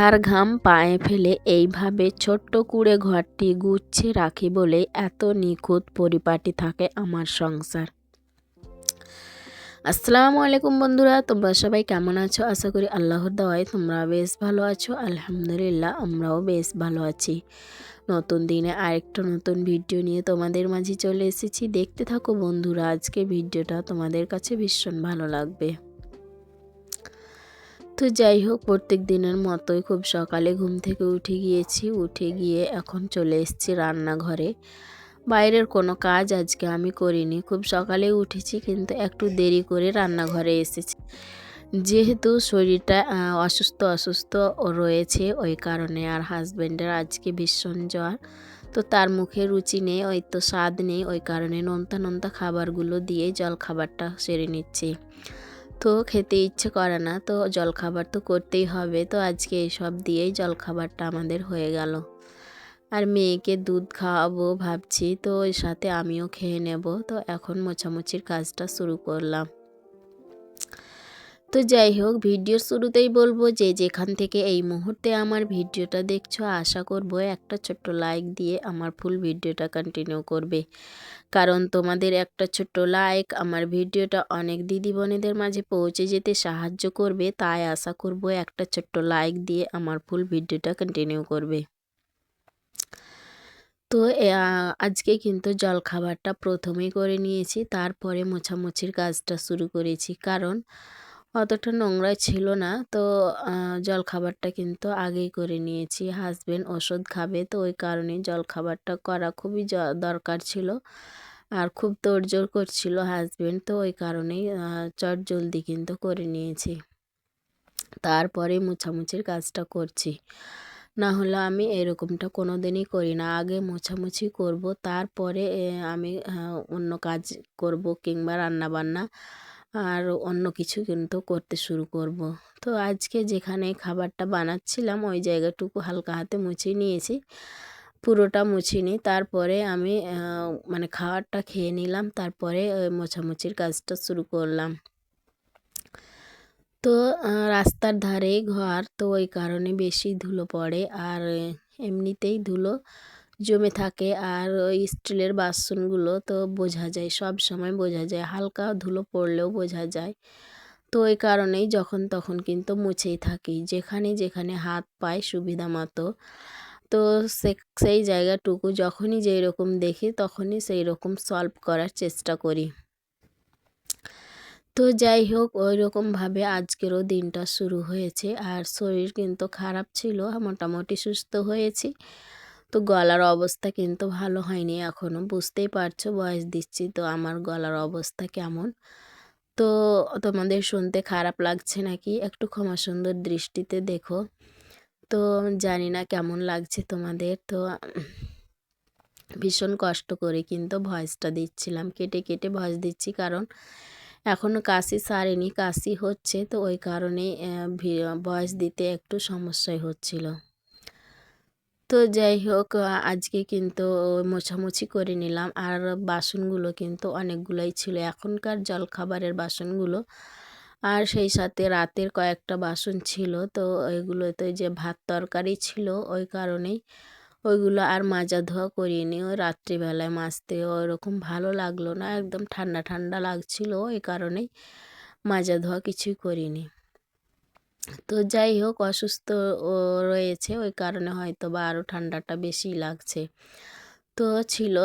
মাথার ঘাম পায়ে ফেলে এইভাবে ছোট্ট কুড়ে ঘরটি গুচ্ছে রাখি বলে এত নিখুঁত পরিপাটি থাকে আমার সংসার। আসসালামু আলাইকুম বন্ধুরা, তোমরা সবাই কেমন আছো? আশা করি আল্লাহর দাওয়ায় তোমরা বেশ ভালো আছো। আলহামদুলিল্লাহ, আমরাও বেশ ভালো আছি। নতুন দিনে আরেকটা নতুন ভিডিও নিয়ে তোমাদের মাঝে চলে এসেছি। দেখতে থাকো বন্ধুরা, আজকে ভিডিওটা তোমাদের কাছে ভীষণ ভালো লাগবে। তো যাই হোক, প্রত্যেক দিনের মতোই খুব সকালে ঘুম থেকে উঠে গিয়েছি। উঠে গিয়ে এখন চলে এসেছি রান্নাঘরে। বাইরের কোনো কাজ আজকে আমি করিনি। খুব সকালে উঠেছি, কিন্তু একটু দেরি করে রান্নাঘরে এসেছি। যেহেতু শরীরটা অসুস্থ অসুস্থ রয়েছে, ওই কারণে আর হাজব্যান্ডের আজকে ভীষণ জ্বর। তো তার মুখে রুচি নেই, ওই তো স্বাদ নেই, ওই কারণে নোনতা নোনতা খাবারগুলো দিয়ে জল খাবারটা সেরে নিচ্ছি। তো খেতে ইচ্ছে করে না, তো জলখাবার তো করতেই হবে। তো আজকে এসব দিয়েই জলখাবারটা আমাদের হয়ে গেল। আর মেয়েকে দুধ খাওয়াবো ভাবছি, তো ওই সাথে আমিও খেয়ে নেব। তো এখন মোছামুছির কাজটা শুরু করলাম। তো যাই হোক, ভিডিওর শুরুতেই বলব যে যেখান থেকে এই মুহূর্তে আমার ভিডিওটা দেখছ, আশা করব একটা ছোট্ট লাইক দিয়ে আমার ফুল ভিডিওটা কন্টিনিউ করবে। কারণ তোমাদের একটা ছোট্ট লাইক আমার ভিডিওটা অনেক দিদি বোনেদের মাঝে পৌঁছে যেতে সাহায্য করবে, তাই আশা করব একটা ছোট্ট লাইক দিয়ে আমার ফুল ভিডিওটা কন্টিনিউ করবে। তো আজকে কিন্তু জলখাবারটা প্রথমেই করে নিয়েছি, তারপরে মোছামুছির কাজটা শুরু করেছি। কারণ অতটা নোংরা ছিল না। তো জলখাবারটা কিন্তু আগেই করে নিয়েছি। হাজবেন্ড ওষুধ খাবে, তো ওই কারণে জলখাবারটা করা খুবই দরকার ছিল। আর খুব তোড়জোড় করছিল হাজবেন্ড তো ওই কারণেই চট জলদি কিন্তু করে নিয়েছি। তারপরে মোছামুছির কাজটা করছি। না হলে আমি এরকমটা কোনো দিনই করি না। আগে মোছামুছি করব, তারপরে আমি অন্য কাজ করব কিংবা রান্না বান্না আর অন্য কিছু কিন্তু করতে শুরু করব। তো আজকে যেখানে খাবারটা বানাচ্ছিলাম, ওই জায়গাটুকু হালকা হাতে মুছে নিয়েছি। পুরোটা মুছিনি তারপরে আমি মানে খাবারটা খেয়ে নিলাম। তারপরে ওই মোছামুছির কাজটা শুরু করলাম। তো রাস্তার ধারে ঘর, তো ওই কারণে বেশি ধুলো পড়ে। আর এমনিতেই ধুলো জমে থাকে আর ওই স্টিলের বাসনগুলো তো বোঝা যায়, সব সময় বোঝা যায়। হালকা ধুলো পড়লেও বোঝা যায়। তো ওই কারণেই যখন তখন কিন্তু মুছেই থাকি, যেখানে যেখানে হাত পায় সুবিধা মতো। তো সেই জায়গাটুকু যখনই যেই রকম দেখি তখনই সেই রকম সলভ করার চেষ্টা করি। তো যাই হোক ওই রকমভাবে আজকেরও দিনটা শুরু হয়েছে। আর শরীর কিন্তু খারাপ ছিল, মোটামুটি সুস্থ হয়েছি। তো গলার অবস্থা কিন্তু ভালো হয়নি এখনও বুঝতেই পারছ বয়স দিচ্ছি তো আমার গলার অবস্থা কেমন। তো তোমাদের শুনতে খারাপ লাগছে নাকি? একটু ক্ষমা সুন্দর দৃষ্টিতে দেখো। তো জানি না কেমন লাগছে তোমাদের, তো ভীষণ কষ্ট করে কিন্তু ভয়েসটা দিচ্ছিলাম, কেটে কেটে ভয়েস দিচ্ছি কারণ এখনও কাশি সারেনি, কাশি হচ্ছে তো ওই কারণে ভয়েস দিতে একটু সমস্যাই হচ্ছিল। তো যাই হোক আজকে কিন্তু মোছামুছি করে নিলাম। আর বাসনগুলো কিন্তু অনেকগুলোই ছিল, এখনকার জলখাবারের বাসনগুলো। আর সেই সাথে রাতের কয়েকটা বাসন ছিল, তো ওইগুলোতে যে ভাত তরকারি ছিল, ওই কারণেই ওইগুলো আর মাজা ধোয়া করিনি ওই রাত্রিবেলায় মাজতে ওরকম ভালো লাগল না, একদম ঠান্ডা ঠান্ডা লাগছিল, ওই কারণেই মাজা ধোয়া কিছুই করিনি। তো যাই হোক, অসুস্থ রয়েছে। ওই কারণে হয়তো বা আরও ঠান্ডাটা বেশি লাগছে। তো ছিল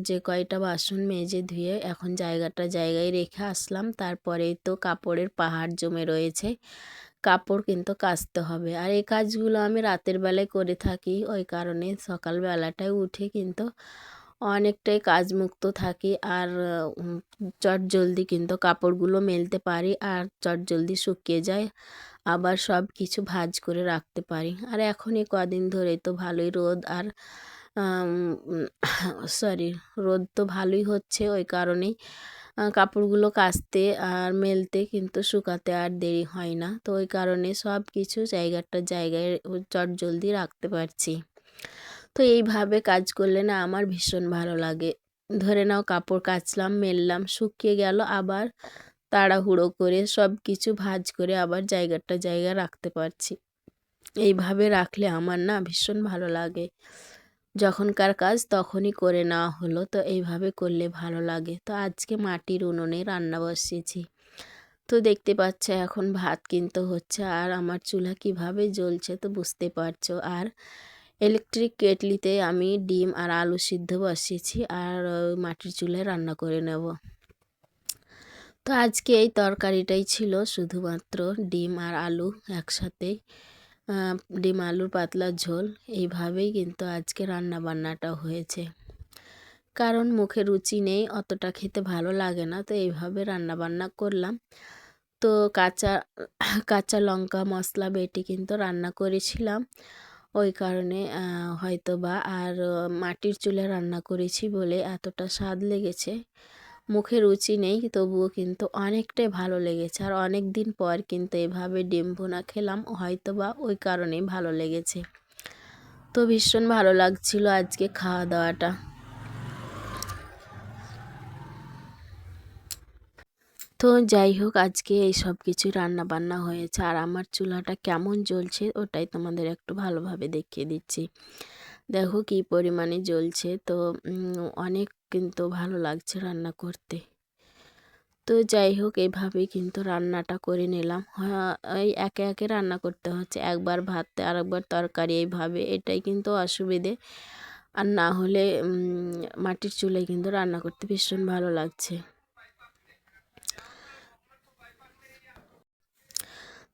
যে কয়টা বাসন মেজে ধুয়ে এখন জায়গাটা জায়গায় রেখে আসলাম। তারপরেই তো কাপড়ের পাহাড় জমে রয়েছে। কাপড় কিন্তু কাচতে হবে। আর এই কাজগুলো আমি রাতের বেলায় করে থাকি। ওই কারণে সকালবেলাটায় উঠে কিন্তু অনেকটাই কাজমুক্ত থাকি আর চট জলদি কিন্তু কাপড়গুলো মেলতে পারি আর চট জলদি শুকিয়ে যায়। আবার সব কিছু ভাঁজ করে রাখতে পারি। আর এখনই কদিন ধরে তো ভালোই রোদ আর সরি, রোদ তো ভালোই হচ্ছে ওই কারণেই কাপড়গুলো কাচতে আর মেলতে কিন্তু শুকাতে আর দেরি হয় না। তো ওই কারণে সব কিছু জায়গাটা জায়গায় চট জলদি রাখতে পারছি। তো এইভাবে কাজ করলে না আমার ভীষণ ভালো লাগে। ধরে নাও কাপড় কাচলাম, মেললাম, শুকিয়ে গেল, আবার তাড়াহুড়ো করে সব কিছু ভাঁজ করে আবার জায়গাটা জায়গা রাখতে পারছি। এইভাবে রাখলে আমার না ভীষণ ভালো লাগে। যখনকার কাজ তখনই করে নেওয়া হলো, তো এইভাবে করলে ভালো লাগে। তো আজকে মাটির উনুনে রান্না বসিয়েছি। তো দেখতে পাচ্ছ এখন ভাত কিন্তু হচ্ছে, আর আমার চুলা কীভাবে জ্বলছে তো বুঝতে পারছ। আর ইলেকট্রিক কেটলিতে আমি ডিম আর আলু সিদ্ধ বসিয়েছি আর মাটির চুলায় রান্না করে নেব। তো আজকে এই তরকারিটাই ছিল শুধুমাত্র ডিম আর আলু একসাথে। ডিম, আলুর পাতলা ঝোল, এইভাবেই কিন্তু আজকে রান্না বান্নাটা হয়েছে। কারণ মুখে রুচি নেই, অতটা খেতে ভালো লাগে না, তো এইভাবে রান্না বান্না করলাম। তো কাঁচা কাঁচা লঙ্কা, মশলা বেটে কিন্তু রান্না করেছিলাম। ওই কারণে হয়তো বা আর মাটির চুলে রান্না করেছি বলে এতটা স্বাদ লেগেছে। মুখে রুচি নেই, তবুও কিন্তু অনেকটাই ভালো লেগেছে। আর অনেক দিন পর কিন্তু এভাবে ডিম ভুনা খেলাম হয়তো বা ওই কারণেই ভালো লেগেছে। তো ভীষণ ভালো লাগছিল আজকে খাওয়া দাওয়াটা তো যাই হোক আজকে এই সব কিছু রান্না বান্না হয়েছে আর আমার চুলাটা কেমন জ্বলছে ওটাই তোমাদের একটু ভালোভাবে দেখিয়ে দিচ্ছি। দেখো কি পরিমাণে জ্বলছে তো অনেক কিন্তু ভালো লাগছে রান্না করতে। তো যাই হোক এইভাবেই কিন্তু রান্নাটা করে নিলাম। হ্যাঁ, এই একে একে রান্না করতে হচ্ছে একবার ভাত আরেকবার তরকারি এইভাবে এটাই কিন্তু অসুবিধে। আর না হলে মাটির চুলায় কিন্তু রান্না করতে ভীষণ ভালো লাগছে।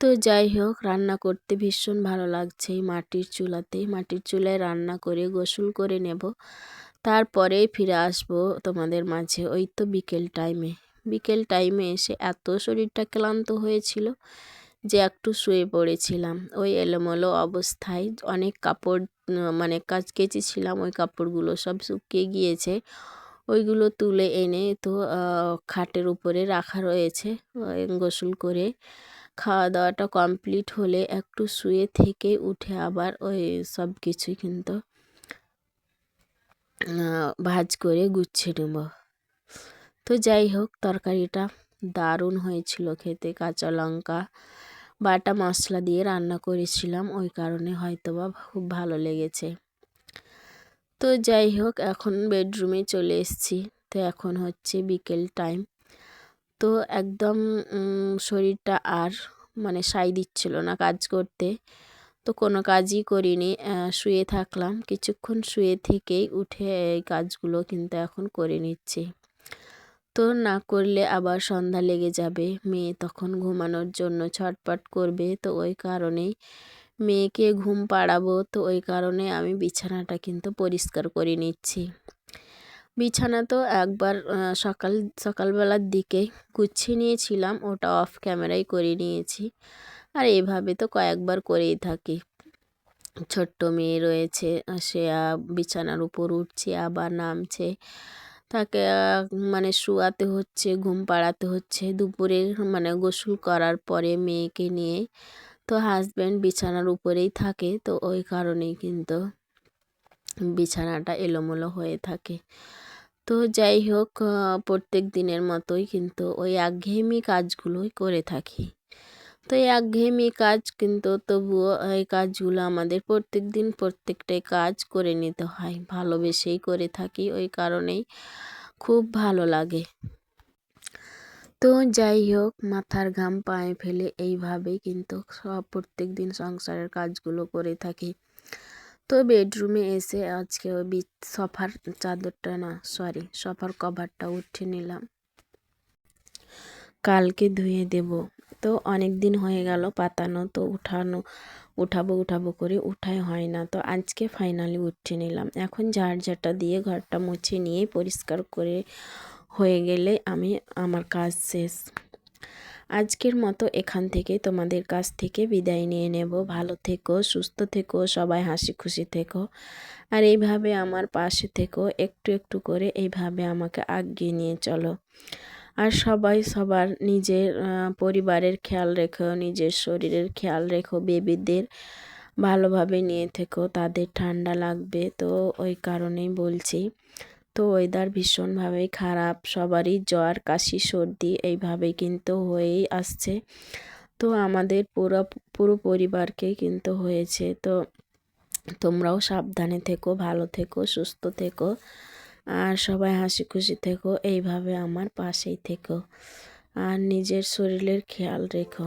তো যাই হোক, রান্না করতে ভীষণ ভালো লাগছে এই মাটির চুলাতে। মাটির চুলায় রান্না করে গোসল করে নেব। তারপরে ফিরে আসব তোমাদের মাঝে। ওই তো বিকেল টাইমে বিকেল টাইমে এসে এত শরীরটা ক্লান্ত হয়েছিল যে একটু শুয়ে পড়েছিলাম। ওই এলোমেলো অবস্থায় অনেক কাপড় মানে কাজ কেচেছিলাম। ওই কাপড়গুলো সব শুকিয়ে গিয়েছে। ওইগুলো তুলে এনে তো খাটের উপরে রাখা রয়েছে গোসল করে। খাওয়া দাওয়াটা কমপ্লিট হলে একটু শুয়ে থেকে উঠে আবার ওই সব কিছুই কিন্তু ভাজ করে গুছিয়ে নেব। তো যাই হোক, তরকারিটা দারুণ হয়েছিল খেতে। কাঁচা লঙ্কা, বাটা মশলা দিয়ে রান্না করেছিলাম, ওই কারণে হয়তো বা খুব ভালো লেগেছে। তো যাই হোক, এখন বেডরুমে চলে এসেছি। তো এখন হচ্ছে বিকেল টাইম। তো একদম শরীরটা আর মানে সাই দিচ্ছিল না কাজ করতে। তো কোনো কাজই করিনি শুয়ে থাকলাম। কিছুক্ষণ শুয়ে থেকেই উঠে এই কাজগুলো কিন্তু এখন করে নিচ্ছি। তো না করলে আবার সন্ধ্যা লেগে যাবে, মেয়ে তখন ঘুমানোর জন্য ছটপট করবে। তো ওই কারণেই মেয়েকে ঘুম পাড়াবো। তো ওই কারণে আমি বিছানাটা কিন্তু পরিষ্কার করে নিচ্ছি। বিছানা তো একবার সকাল, সকালবেলার দিকে গুছিয়ে নিয়েছিলাম, ওটা অফ ক্যামেরায় করে নিয়েছি। আর এভাবে তো কয়েকবার করেই থাকি। ছোট্ট মেয়ে রয়েছে, সে বিছানার উপর উঠছে, আবার নামছে। তাকে মানে শুয়াতে হচ্ছে, ঘুম পাড়াতে হচ্ছে। দুপুরে মানে গোসল করার পরে মেয়েকে নিয়ে তো হাজব্যান্ড বিছানার উপরেই থাকে, তো ওই কারণেই কিন্তু বিছানাটা এলোমেলো হয়ে থাকে। তো যাই হোক প্রত্যেক দিনের মতোই কিন্তু ওই একঘেয়েমি কাজগুলোই করে থাকি। তো এই একঘেয়েমি কাজ কিন্তু তবুও এই কাজগুলো আমাদের প্রত্যেক দিন প্রত্যেকটাই কাজ করে নিতে হয়, ভালোবেসেই করে থাকি, ওই কারণেই খুব ভালো লাগে। তো যাই হোক, মাথার ঘাম পায়ে ফেলে এইভাবেই কিন্তু সব প্রত্যেক দিন সংসারের কাজগুলো করে থাকি। তো বেডরুমে এসে আজকে ওই সফার চাদরটা না সরি সফার কভারটা উঠে নিলাম। কালকে ধুয়ে দেব। তো অনেক দিন হয়ে গেল পাতানো, তো উঠানো, উঠাবো উঠাবো করে উঠাই হয় না। তো আজকে ফাইনালি উঠে নিলাম। এখন ঝাড়ঝাটা দিয়ে ঘরটা মুছে নিয়ে পরিষ্কার করে হয়ে গেলে আমি, আমার কাজ শেষ। আজকের মতো এখান থেকে তোমাদের কাছ থেকে বিদায় নিয়ে নেব। ভালো থেকো, সুস্থ থেকো, সবাই হাসি খুশি থেকো। আর এইভাবে আমার পাশে থেকো, একটু একটু করে এইভাবে আমাকে আগিয়ে নিয়ে চলো। আর সবাই সবার নিজের পরিবারের খেয়াল রেখো, নিজের শরীরের খেয়াল রেখো, বেবিদের ভালোভাবে নিয়ে থেকো, তাদের ঠান্ডা লাগবে তো ওই কারণেই বলছি। তো ওয়েদার ভীষণভাবেই খারাপ, সবারই জ্বর, কাশি, সর্দি এইভাবেই কিন্তু হয়েই আসছে। তো আমাদের পুরো পুরো পরিবারকেই কিন্তু হয়েছে। তো তোমরাও সাবধানে থেকো, ভালো থেকো, সুস্থ থেকো, আর সবাই হাসি খুশি থেকো, এইভাবে আমার পাশেই থেকো। আর নিজের শরীরের খেয়াল রেখো।